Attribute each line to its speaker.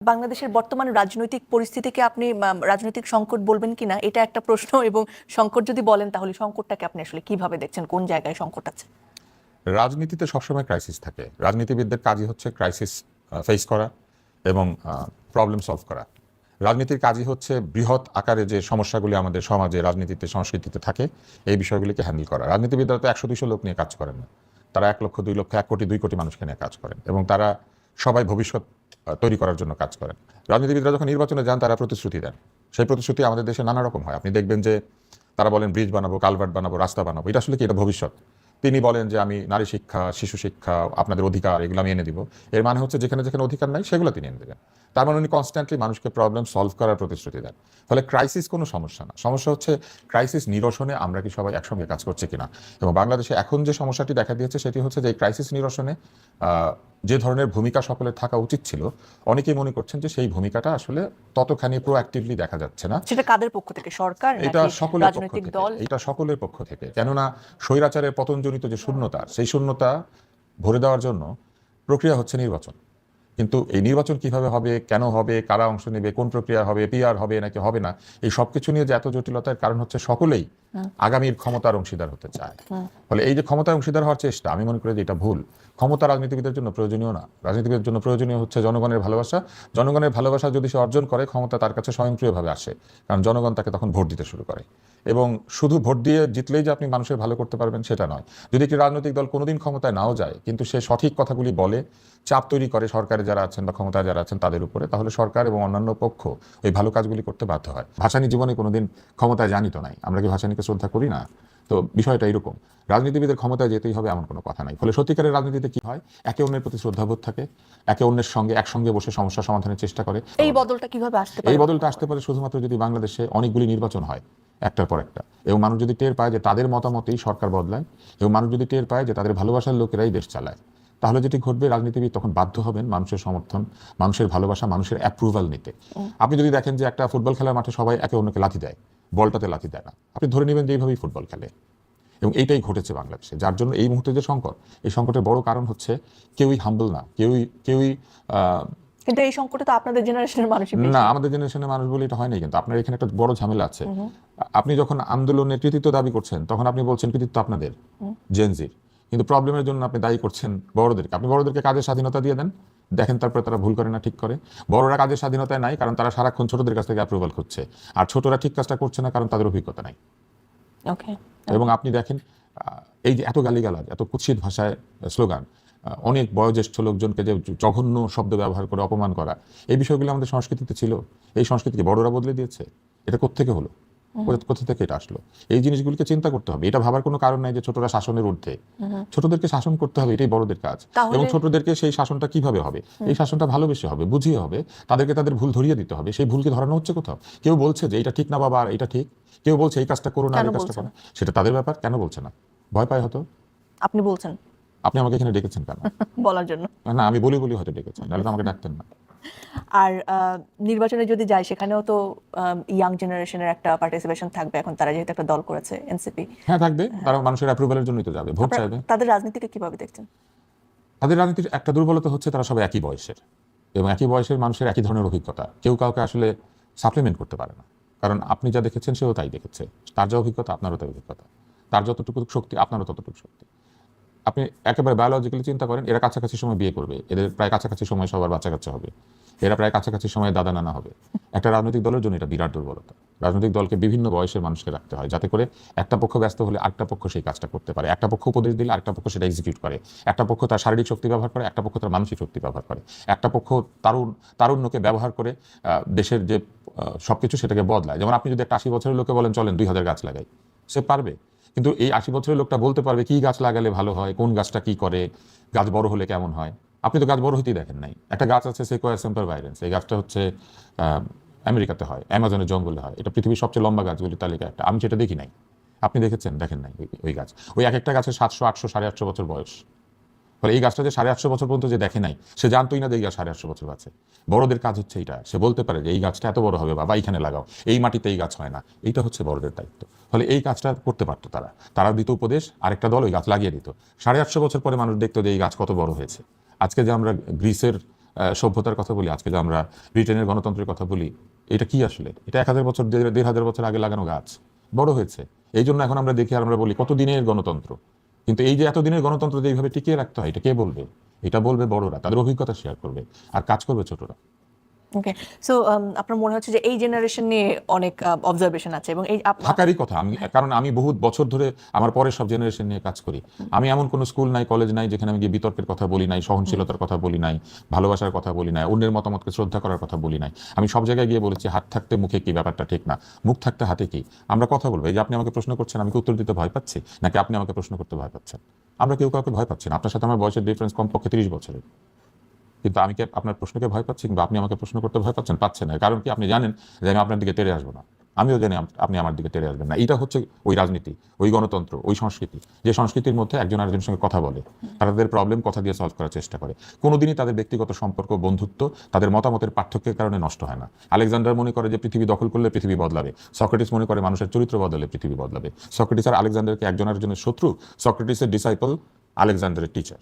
Speaker 1: বাংলাদেশের বর্তমান রাজনৈতিক পরিস্থিতিকে আপনি রাজনৈতিক সংকট বলবেন কিনা, এটা একটা প্রশ্ন এবং সংকট যদি বলেন তাহলে সংকটটাকে আপনি আসলে কীভাবে দেখছেন, কোন জায়গায় সংকট আছে?
Speaker 2: রাজনীতিতে সবসময় ক্রাইসিস থাকে। রাজনীতিবিদদের কাজই হচ্ছে ক্রাইসিস ফেস করা এবং প্রবলেম সলভ করা। রাজনীতির কাজই হচ্ছে বৃহৎ আকারে যে সমস্যাগুলি আমাদের সমাজে, রাজনীতিতে, সংস্কৃতিতে থাকে, এই বিষয়গুলিকে হ্যান্ডেল করা। রাজনীতিবিদরা তো একশো, দুইশো লোক নিয়ে কাজ করেন না। তারা এক লক্ষ, দুই লক্ষ, এক কোটি, দুই কোটি মানুষকে নিয়ে কাজ করেন এবং তারা সবাই ভবিষ্যৎ তৈরি করার জন্য কাজ করেন। রাজনীতিবিদরা যখন নির্বাচনে যান, তারা প্রতিশ্রুতি দেন। সেই প্রতিশ্রুতি আমাদের দেশে নানা রকম হয়। আপনি দেখবেন যে তারা বলেন, ব্রিজ বানাবো, কালভার্ট বানাবো, রাস্তা বানাবো। এটা আসলে কি? এটা ভবিষ্যৎ। তিনি বলেন যে আমি নারী শিক্ষা, শিশু শিক্ষা, আপনাদের অধিকার, এগুলো আমি এনে দিব। এর মানে হচ্ছে যেখানে যেখানে অধিকার নাই, সেগুলো তিনি এনে দেবেন। তার মানে উনি কনস্ট্যান্টলি মানুষকে প্রবলেম সলভ করার প্রতিশ্রুতি দেন। ফলে ক্রাইসিস কোনো সমস্যা না। সমস্যা হচ্ছে ক্রাইসিস নিরসনে আমরা কি সবাই একসঙ্গে কাজ করছি কিনা? এবং বাংলাদেশে এখন যে সমস্যাটি দেখা দিয়েছে, সেটি হচ্ছে যে ক্রাইসিস নিরসনে যে ধরনের ভূমিকা সকলের থাকা উচিত ছিল অনেকেই মনে করছেন যে সেই ভূমিকাটা আসলে ততখানি প্রোঅ্যাক্টিভলি দেখা যাচ্ছে না।
Speaker 1: সেটা কাদের পক্ষ থেকে সরকার
Speaker 2: এটা সকলের পক্ষ থেকে এটা সকলের পক্ষ থেকে। কেননা স্বৈরাচারের পতনজনিত যে শূন্যতা সেই শূন্যতা ভরে দেওয়ার জন্য প্রক্রিয়া হচ্ছে নির্বাচন। কিন্তু এই নির্বাচন কীভাবে হবে কেন হবে কারা অংশ নেবে কোন প্রক্রিয়া হবে পিআর হবে নাকি হবে না এই সব কিছু নিয়ে যে এত জটিলতার কারণ হচ্ছে সকলেই আগামীর ক্ষমতার অংশীদার হতে চায়। ফলে এই যে ক্ষমতার অংশীদার হওয়ার চেষ্টা আমি মনে করি যে এটা ভুল। ক্ষমতা রাজনীতিবিদের জন্য প্রয়োজনীয় না। রাজনীতিবিদের জন্য প্রয়োজনীয় হচ্ছে জনগণের ভালোবাসা। জনগণের ভালোবাসা যদি সে অর্জন করে ক্ষমতা তার কাছে স্বয়ংক্রিয়ভাবে আসে। কারণ জনগণ তাকে তখন ভোট দিতে শুরু করে। এবং শুধু ভোট দিয়ে জিতলেই যে আপনি মানুষের ভালো করতে পারবেন সেটা নয়। যদি একটি রাজনৈতিক দল কোনোদিন ক্ষমতায় নাও যায়, কিন্তু সে সঠিক কথাগুলি বলে, চাপ তৈরি করে সরকারে যারা আছেন বা ক্ষমতায় যারা আছেন তাদের উপরে, তাহলে সরকার এবং অন্যান্য পক্ষ ওই ভালো কাজগুলি করতে বাধ্য হয়। ভাসানী জীবনে কোনোদিন ক্ষমতায় জানিত নাই। আমরা কি ভাসানিকে শ্রদ্ধা করি না? তো বিষয়টা এরকম। রাজনীতিবিদের ক্ষমতায় যেতেই হবে এমন কোনো কথা নাই। ফলে সত্যিকারের রাজনীতিতে কি হয়? একে অন্যের প্রতি শ্রদ্ধাবোধ থাকে একে অন্যের সঙ্গে একসঙ্গে বসে সমস্যা সমাধানের চেষ্টা করে।
Speaker 1: এই বদলটা কীভাবে আসতে পারে?
Speaker 2: এই বদলটা আসতে পারে শুধুমাত্র যদি বাংলাদেশে অনেকগুলি নির্বাচন হয় একটার পর একটা। এবং মানুষ যদি টের পায় যে তাদের মতামতেই সরকার বদলায় এবং মানুষ যদি টের পায় যে তাদের ভালোবাসার লোকেরাই দেশ চালায় তাহলে যেটি ঘটবে রাজনীতিবিদ তখন বাধ্য হবেন মানুষের সমর্থন মানুষের ভালোবাসা মানুষের অ্যাপ্রুভাল নিতে। আপনি যদি দেখেন যে একটা ফুটবল খেলার মাঠে সবাই একে অন্যকে লাথি দেয় বলটাতে লাথি দেয় না আপনি ধরে নেবেন যে এইভাবেই ফুটবল খেলে। এবং এইটাই ঘটেছে বাংলাদেশে যার জন্য এই মুহূর্তে যে সংকট এই সংকটের বড় কারণ হচ্ছে কেউই হাম্বল না কেউই কেউই
Speaker 1: কিন্তু এই সংকটে তো আপনাদের জেনারেশনের মানুষই
Speaker 2: না আমাদের জেনারেশনের মানুষ বলে এটা হয় না কিন্তু আপনার এখানে একটা বড় ঝামেলা আছে। আপনি যখন আন্দোলনের কৃতিত্ব দাবি করছেন তখন আপনি বলছেন কৃতিত্ব আপনাদের জেনজির কিন্তু প্রবলেমের জন্য আপনি দায়ী করছেন বড়দেরকে। আপনি বড়দেরকে কাজের স্বাধীনতা দিয়ে দেন। দেখেন তারপরে তারা ভুল করে না ঠিক করে। বড়রা কাজের স্বাধীনতায় নাই কারণ তারা সারাক্ষণ ছোটদের কাছ থেকে অ্যাপ্রুভাল করছে আর ছোটরা ঠিক কাজটা করছে না কারণ তাদের অভিজ্ঞতা নাই।
Speaker 1: ওকে
Speaker 2: এবং আপনি দেখেন আহ, এই যে এত গালিগালাজ এত কুৎসিত ভাষায় স্লোগান আহ, অনেক বয়োজ্যেষ্ঠ লোকজনকে যে জঘন্য শব্দ ব্যবহার করে অপমান করা এই বিষয়গুলো আমাদের সংস্কৃতিতে ছিল। এই সংস্কৃতিকে বড়রা বদলে দিয়েছে। এটা কোত্থেকে হলো? কোথা- থেকে এটা আসলো? এই জিনিসগুলিকে চিন্তা করতে হবে। এটা ভাবার কোনো কারণ নাই যে ছোটরা শাসনের ঊর্ধ্বে। ছোটদেরকে শাসন করতে হবে এটাই বড়দের কাজ। এবং ছোটদেরকে সেই শাসনটা কীভাবে হবে? এই শাসনটা ভালোবেসে হবে বুঝিয়ে হবে। তাদেরকে তাদের ভুল ধরিয়ে দিতে হবে। সেই ভুলকে ধরানো হচ্ছে কোথাও? কেউ বলছে যে এটা ঠিক না বাবা আর এটা ঠিক। কেউ বলছে এই কাজটা করো না এই কাজটা করো সেটা তাদের ব্যাপার কেন বলছে না? ভয় পায় হয়তো?
Speaker 1: আপনি বলছেন।
Speaker 2: আপনি আমাকে এখানে ডেকেছেন কেন?
Speaker 1: বলার জন্য।
Speaker 2: না আমি বলি বলি হয়তো ডেকেছেন নাহলে তো আমাকে ডাকতেন না।
Speaker 1: আর নির্বাচনে যদি যায় সেখানেও তো ইয়াং জেনারেশনের একটা পার্টিসিপেশন থাকবে। এখন তারা যেহেতু একটা দল করেছে এনসিপি
Speaker 2: হ্যাঁ থাকবে। কারণ মানুষের অ্যাপ্রুভালের জন্যই তো যাবে ভোট চাইবে।
Speaker 1: তাদের রাজনীতিকে কীভাবে দেখছেন?
Speaker 2: তাদের রাজনীতির একটা দুর্বলতা হচ্ছে তারা সবাই একই বয়সের। এবং একই বয়সের মানুষের একই ধরনের অভিজ্ঞতা। কেউ কাউকে আসলে সাপ্লিমেন্ট করতে পারে না। কারণ আপনি যা দেখেছেন সেও তাই দেখেছে। তার যা অভিজ্ঞতা আপনারও তাই অভিজ্ঞতা। তার যতটুকু শক্তি আপনারও ততটুকু শক্তি। আপনি একেবারে বায়োলজিক্যালি চিন্তা করেন, এরা কাছাকাছি সময় বিয়ে করবে। এদের প্রায় কাছাকাছি সময় সবার বাচ্চা কাচ্চা হবে। এরা প্রায় কাছাকাছি সময় দাদা নানা হবে। একটা রাজনৈতিক দলের জন্য এটা বিরাট দুর্বলতা। রাজনৈতিক দলকে বিভিন্ন বয়সের মানুষকে রাখতে হয় যাতে করে একটা পক্ষ ব্যস্ত হলে আরেকটা পক্ষ সেই কাজটা করতে পারে। একটা পক্ষ উপদেশ দিলে আরেকটা পক্ষ সেটা এক্সিকিউট করে। একটা পক্ষ তার শারীরিক শক্তি ব্যবহার করে, একটা পক্ষ তার মানসিক শক্তি ব্যবহার করে। একটা পক্ষ তারুণ, তারুণ্যকে ব্যবহার করে দেশের যে সব কিছু সেটাকে বদলায়। যেমন আপনি যদি একটা আশি বছরের লোকে বলেন, চলেন দুই হাজার গাছ লাগাই। সে পারবে। কিন্তু এই আশি বছরের লোকটা বলতে পারবে কি গাছ লাগালে ভালো হয়, কোন গাছটা কি করে, গাছ বড় হলে কেমন হয়। আপনি তো গাছ বড় হতেই দেখেন নাই। একটা গাছ আছে সেকোয়া সেম্পার ভাইরেন্স এই গাছটা হচ্ছে আমেরিকাতে হয়, অ্যামাজনের জঙ্গলে হয়। এটা পৃথিবীর সবচেয়ে লম্বা গাছগুলির তালিকা একটা। আমি সেটা দেখি নাই। আপনি দেখেছেন? দেখেন নাই ওই- গাছ। ওই এক একটা গাছের সাতশো, আটশো, সাড়ে আটশো বছর বয়স। ফলে এই গাছটা যে সাড়ে আটশো বছর পর্যন্ত যে দেখে নাই, সে জানতোই না যে এই গাছ সাড়ে আটশো বছর আছে। বড়দের কাজ হচ্ছে এটা সে বলতে পারে যে এই গাছটা এত বড় হবে, বাবা এইখানে লাগাও, এই মাটিতে এই গাছ হয় না। এইটা হচ্ছে বড়দের দায়িত্ব। ফলে এই কাজটা করতে পারতো তারা। তারা দিত উপদেশ, আরেকটা দল ওই গাছ লাগিয়ে দিত। সাড়ে আটশো বছর পরে মানুষ দেখতো যে এই গাছ কত বড় হয়েছে। আজকে যে আমরা গ্রিসের সভ্যতার কথা বলি, আজকে যে আমরা ব্রিটেনের গণতন্ত্রের কথা বলি, এটা কি আসলে? এটা এক হাজার বছর, দেড় হাজার বছর আগে লাগানো গাছ। বড় হয়েছে। এই জন্য এখন আমরা দেখি আর আমরা বলি কত দিনের গণতন্ত্র? কিন্তু এই যে এতদিনের গণতন্ত্র যে এইভাবে টিকিয়ে রাখতে হয়, এটা কে বলবে? এটা বলবে বড়রা, তাদের অভিজ্ঞতা শেয়ার করবে, আর কাজ করবে ছোটরা।
Speaker 1: ওকে সো আপনার মনে হচ্ছে যে এই জেনারেশন নিয়ে অনেক অবজারভেশন আছে এবং এই
Speaker 2: থাকারই কথা। আমি, কারণ আমি বহুত বছর ধরে আমার পরে সব জেনারেশন নিয়ে কাজ করি। আমি এমন কোনো স্কুল নাই কলেজ নাই যেখানে আমি গিয়ে বিতর্কের কথা বলি নাই, সহনশীলতার কথা বলি নাই, ভালোবাসার কথা বলি নাই, অন্যের মতামতকে শ্রদ্ধা করার কথা বলি নাই। আমি সব জায়গায় গিয়ে বলেছি, হাত থাকতে মুখে কি ব্যাপারটা ঠিক না? মুখ থাকতে হাতে কি? আমরা কথা বলব। এই যে আপনি আমাকে প্রশ্ন করছেন, আমি কি উত্তর দিতে ভয় পাচ্ছি? নাকি আপনি আমাকে প্রশ্ন করতে ভয় পাচ্ছেন? আমরা কেউ কাউকে ভয় পাচ্ছি না। আপনার সাথে আমার বয়সের ডিফারেন্স কমপক্ষে তিরিশ বছরের। কিন্তু আমি কি আপনার প্রশ্নকে ভয় পাচ্ছি কিংবা আপনি আমাকে প্রশ্ন করতে ভয় পাচ্ছেন? পাচ্ছেন না। কারণ কি? আপনি জানেন যে আমি আপনার দিকে তেড়ে আসব না। আমিও জানি আপনি আমার দিকে তেড়ে আসবেন না। এটা হচ্ছে ওই রাজনীতি, ওই গণতন্ত্র, ওই সংস্কৃতি। যে সংস্কৃতির মধ্যে একজন আরেকজনের সঙ্গে কথা বলে, তাদের প্রবলেম কথা দিয়ে সলভ করার চেষ্টা করে। কোনোদিনই তাদের ব্যক্তিগত সম্পর্ক, বন্ধুত্ব, তাদের মতামতের পার্থক্যের কারণে নষ্ট হয় না। আলেকজান্ডার মনে করে যে পৃথিবী দখল করলে পৃথিবী বদলাবে। সক্রেটিস মনে করে মানুষের চরিত্র বদলে পৃথিবী বদলাবে। সক্রেটিস আর আলেকজান্ডারকে একজন আরেকজনের শত্রু, সক্রেটিসের ডিসাইপল আলেকজান্ডারের টিচার